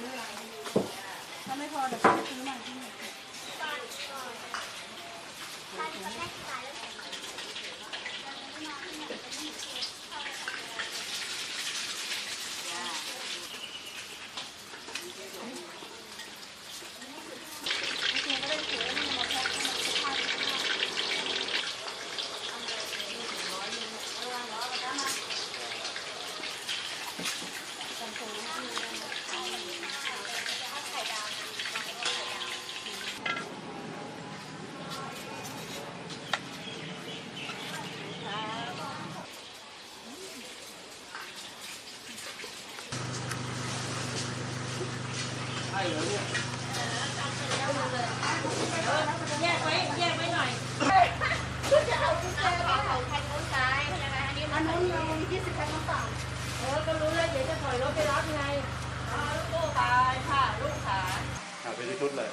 ไม่เป็ถ้าไม่พอเดี๋ยวไปซื้อมาที่ไหน ยี่สิบแพ็คน้ำเปล่าเออ ก็รู้แล้วเดี๋ยวจะถอยรถไปรับไงลูกตายค่ะ ลูกขาหาไปที่ชุดเลย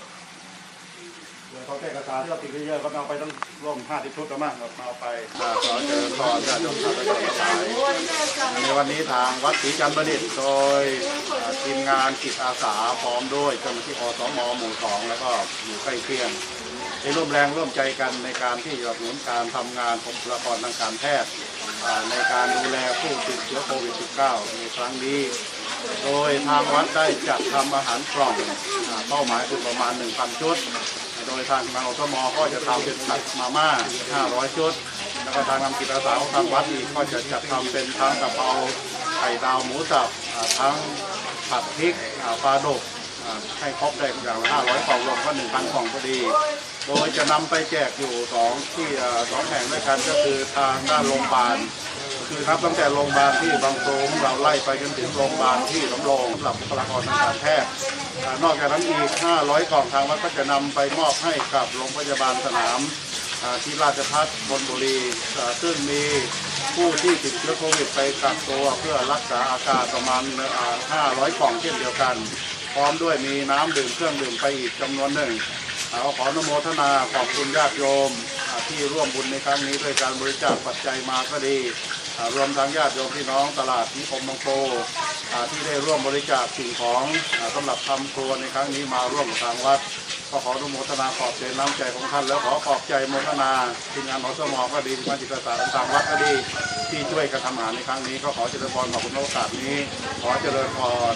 เดี๋ยวเขาแก้กระสาที่เราติดเยอะๆก็เอาไปต้องร่วมห้าสิบชุดแล้วมั้งเอาไปขอเจริญพรญาติโยมชาวตะวันตายในวันนี้ทางวัดศรีจันทร์ประดิษฐ์โดยอ่าทีมงานจิตอาสาพร้อมด้วยเจ้าหน้าที่อสมหมู่สองแล้วก็อยู่ใกล้เคียงได้ร่วมแรงร่วมใจกันในการที่จะสนับสนุนการทำงานของบุคลากรทางการแพทย์อ่า ในการดูแลผู้ติดเชื้อโควิด -19 ในครั้งนี้ โดยทางวัดได้จัดทำอาหารกล่องเป้าหมายคือประมาณ 1,000 ชุด โดยทางทางอสมก็จะทำเป็นผัดมาม่า 500 ชุด แล้วก็ทางนำกิจอาสาของทางวัดอีกก็จะจัดทำเป็นทั้งกะเพราไข่ดาวหมูสับทั้งผัดพริกอ่าปลาดก ให้ครบได้อย่างละ500กล่องรวมก็1,000กล่องพอดี โดยจะนำไปแจกอยู่สองที่สองแห่งด้วยกันก็คือทางด้านโรงพยาบาลคือครับตั้งแต่โรงพยาบาลที่บางโพรงเราไล่ไปจนถึงโรงพยาบาลที่สำโรงสำหรับบุคลากรทางการแพทย์นอกจากนั้นอีก 500กล่องทางวัดก็จะนำไปมอบให้กับโรงพยาบาลสนามที่ราชพัฒน์บนบุรีซึ่งมีผู้ที่ติดเชื้อโควิดไปกักตัวเพื่อรักษาอาการประมาณ 500 กล่องเช่นเดียวกัน พร้อมด้วยมีน้ำดื่มเครื่องดื่มไปอีกจำนวนหนึ่งเอาขออนุโมทนาขอบคุณญาติโยมที่ร่วมบุญในครั้งนี้ด้วยการบริจาคปัจจัยมาก็ดี รวมทั้งญาติโยมพี่น้องตลาดนิคมบางโพที่ได้ร่วมบริจาคสิ่งของอ่าสำหรับทำครัวในครั้งนี้มาร่วมกับทางวัดก็ขออนุโมทนาขอบใจน้ำใจของท่าน แล้วขอขอบใจโมทนาทีมงานหอสมอก็ดีทีมงานจิตอาสาขอทางวัดก็ดีที่ช่วยกันทำอาหารในครั้งนี้ ก็ขอเจริญพรขอบคุณโอกาสนี้ ขอเจริญพร